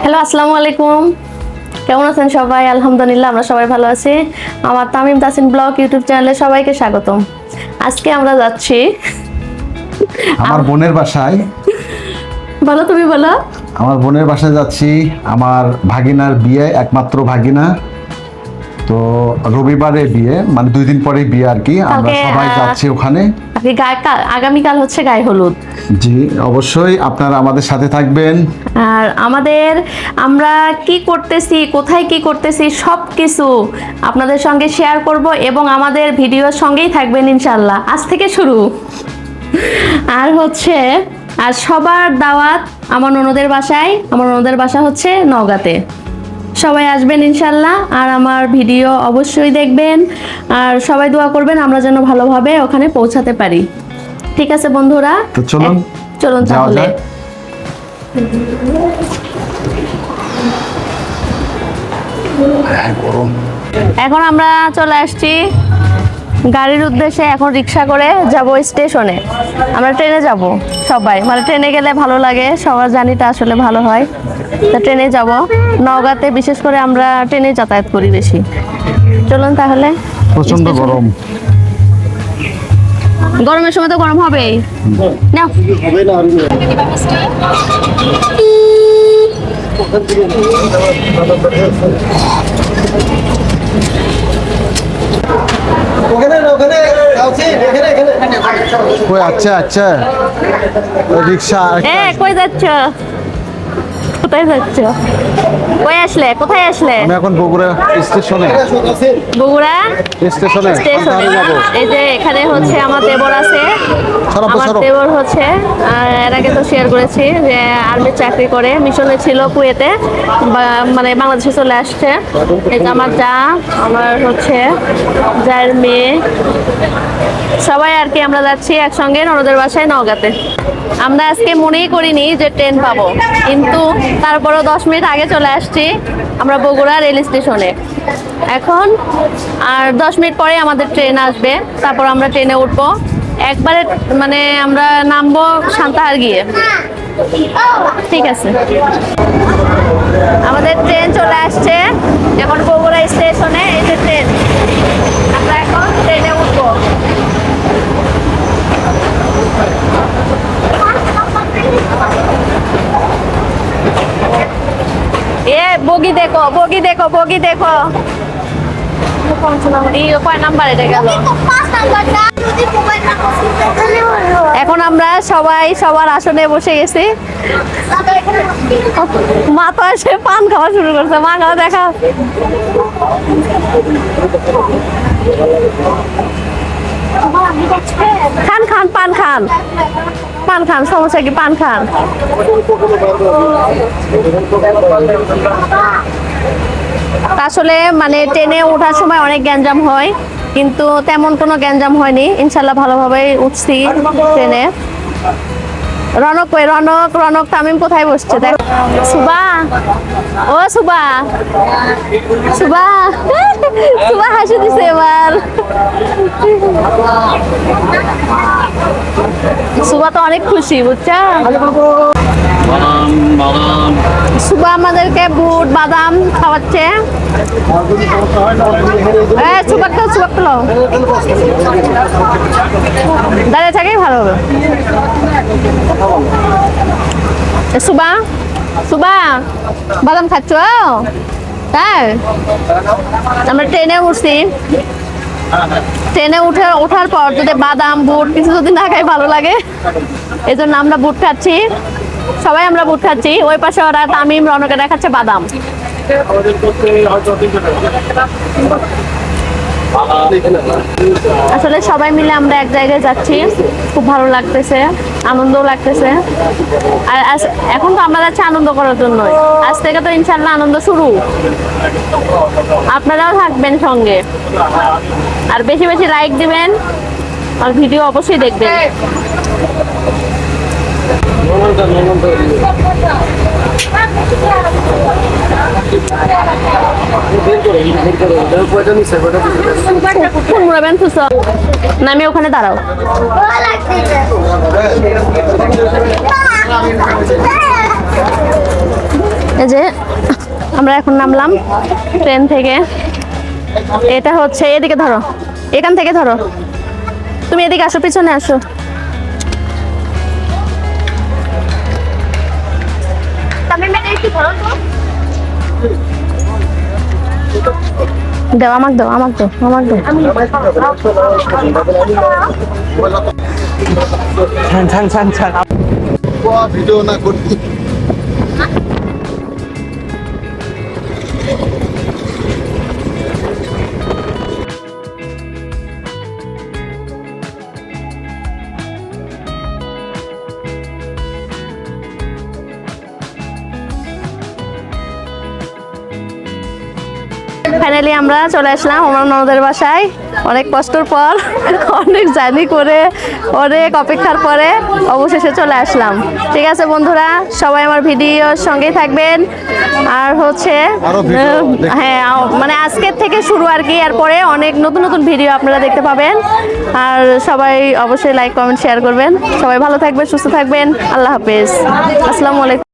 Hello আসসালামু আলাইকুম। কেমন আছেন সবাই? আলহামদুলিল্লাহ আমরা সবাই ভালো আছি। আমার তামিম তাসিন ব্লগ ইউটিউব চ্যানেলে সবাইকে স্বাগতম। আজকে আমরা যাচ্ছি আমার বোনের বাসায়। ভালো তুমি বলো। আমার বোনের বাসায় যাচ্ছি। আমার ভাগিনার বিয়ে একমাত্র ভাগিনা। তো রবিবারে বিয়ে মানে দুই দিন পরে বিয়ে আর কি আমরা সবাই যাচ্ছি ওখানে। আগামীকাল হচ্ছে গায়ে হলুদ। জি অবশ্যই আপনারা আমাদের সাথে থাকবেন। আর আমাদের আমরা কি করতেছি কোথায় কি করতেছি সব কিছু আপনাদের সঙ্গে শেয়ার করব এবং আমাদের ভিডিওর সঙ্গেই থাকবেন ইনশাল্লাহ আজ থেকে শুরু। আর হচ্ছে আর সবার দাওয়াত আমার ননদের বাসায় আমার ননদের বাসা হচ্ছে নওগাঁতে। সবাই আসবেন ইনশাল্লাহ আর আমার ভিডিও অবশ্যই দেখবেন আর সবাই দোয়া করবেন আমরা যেন ভালোভাবে ওখানে পৌঁছাতে পারি। ঠিক আছে বন্ধুরা? চলুন, চলুন তাহলে। হ্যাঁ, এখন আমরা চলে আসছি গাড়ির উদ্দেশ্যে এখন রিক্সা করে যাব স্টেশনে। আমরা ট্রেনে যাব সবাই। মানে ট্রেনে গেলে ভালো লাগে সবার জার্নিটা আসলে ভালো হয়। ট্রেনে যাব। নওগাঁতে বিশেষ করে আমরা ট্রেনে যাতায়াত করি বেশি। চলুন তাহলে। প্রচণ্ড গরম। গরমের সময় তো গরম হবে না আচ্ছা আচ্ছা রিক্সা কই যাচ্ছ? কোথায় যাচ্ছ? কই আসলে? কোথায় আসলে? আমি এখন বগুড়া স্টেশনে। বগুড়া স্টেশনে। স্টেশনে। এই যে এখানে হচ্ছে আমার দেবর আছে। আমার। দেবর হচ্ছে আর এর আগে শেয়ার করেছি যে আর্মির চাকরি করে। মিশনে ছিল কুয়েতে মানে বাংলাদেশে চলে আসছে। আমার যা, আমার হচ্ছে যার মেয়ে। সবাই আর কি আমরা যাচ্ছি একসঙ্গে ননদের বাসায় নওগাঁতে। আমরা আজকে মনেই করিনি যে ট্রেন পাবো, কিন্তু তারপরও দশ মিনিট আগে চলে আসছি আমরা বগুড়া রেল স্টেশনে। এখন আর দশ মিনিট পরে আমাদের ট্রেন আসবে, তারপর আমরা ট্রেনে উঠবো। একবারে মানে আমরা নামবো সান্তাহার গিয়ে। ঠিক আছে। আমাদের ট্রেন চলে আসছে। এখন বগুড়া স্টেশনে, এই ট্রেন। আমরা এখন ট্রেনে উঠবো। এ, বগি দেখো বগি দেখো বগি দেখো। এখন আমরা সবাই সবার আসনে বসে গেছি। মা তো এসে পান খাওয়া শুরু করছে। মা খাওয়া দেখা। খান খান পান খান। পান খান সমস্যা কি? পান খান। আসলে মানে ট্রেনে ওঠার সময় অনেক গ্যাঞ্জাম হয়, কিন্তু তেমন কোনো গ্যাঞ্জাম হয়নি। ইনশাল্লাহ ভালোভাবেই উঠছি ট্রেনে। রনক কই? রনক রনক তামিম কোথায় বসছে? দেখ। সুবা? ও সুবা। সুবা? সুবা হাসি দিছে এবার। সুবা তো অনেক খুশি, বুঝছ? সুবা আমাদেরকে বুট, বাদাম খাওয়াচ্ছে। এ সুবাক তো সুবাক দাঁড়িয়ে থাকেই ভালো হবে। সুবা সুবা বাদাম খাচ্ছ? তাই আমরা ট্রেনে উঠছি। ট্রেনে উঠে, ওঠার পর যদি বাদাম, বুট কিছু যদি না খাই, ভালো লাগে। এই জন্য আমরা বুট খাচ্ছি। সবাই আমরা বুট খাচ্ছি। ওই পাশে ওরা তামিম, রনকে দেখাচ্ছে বাদাম। আসলে সবাই মিলে আমরা এক জায়গায় যাচ্ছি। খুব ভালো লাগতেছে, আনন্দও লাগতেছে। আর এখন তো আমরা যাচ্ছি আনন্দ করার জন্য। আজ থেকে তো ইনশাল্লাহ আনন্দ শুরু। আপনারাও থাকবেন সঙ্গে। আর বেশি বেশি লাইক দিবেন, আর ভিডিও অবশ্যই দেখবেন। নামে ওখানে দাঁড়াও। এই যে, আমরা এখন নামলাম ট্রেন থেকে। এটা হচ্ছে, এদিকে ধরো। এখান থেকে ধরো। তুমি এদিকে আসো, পিছনে আসো। দাও আমাক দাও আমাকে দাও আমাকে দাও। থান থান থান থান। ভিডিও না করতে। ফাইনালি আমরা চলে আসলাম আমার ননদের বাসায়। অনেক কষ্টর পর অনেক জার্নি করে অনেক অপেক্ষার পরে অবশেষে চলে আসলাম। ঠিক আছে বন্ধুরা সবাই আমার ভিডিওর সঙ্গেই থাকবেন। আর হচ্ছে হ্যাঁ মানে আজকের থেকে শুরু আর কি এরপরে অনেক নতুন নতুন ভিডিও আপনারা দেখতে পাবেন। আর সবাই অবশ্যই লাইক কমেন্ট শেয়ার করবেন। সবাই ভালো থাকবেন সুস্থ থাকবেন। আল্লাহ হাফেজ। আসসালামু আলাইকুম।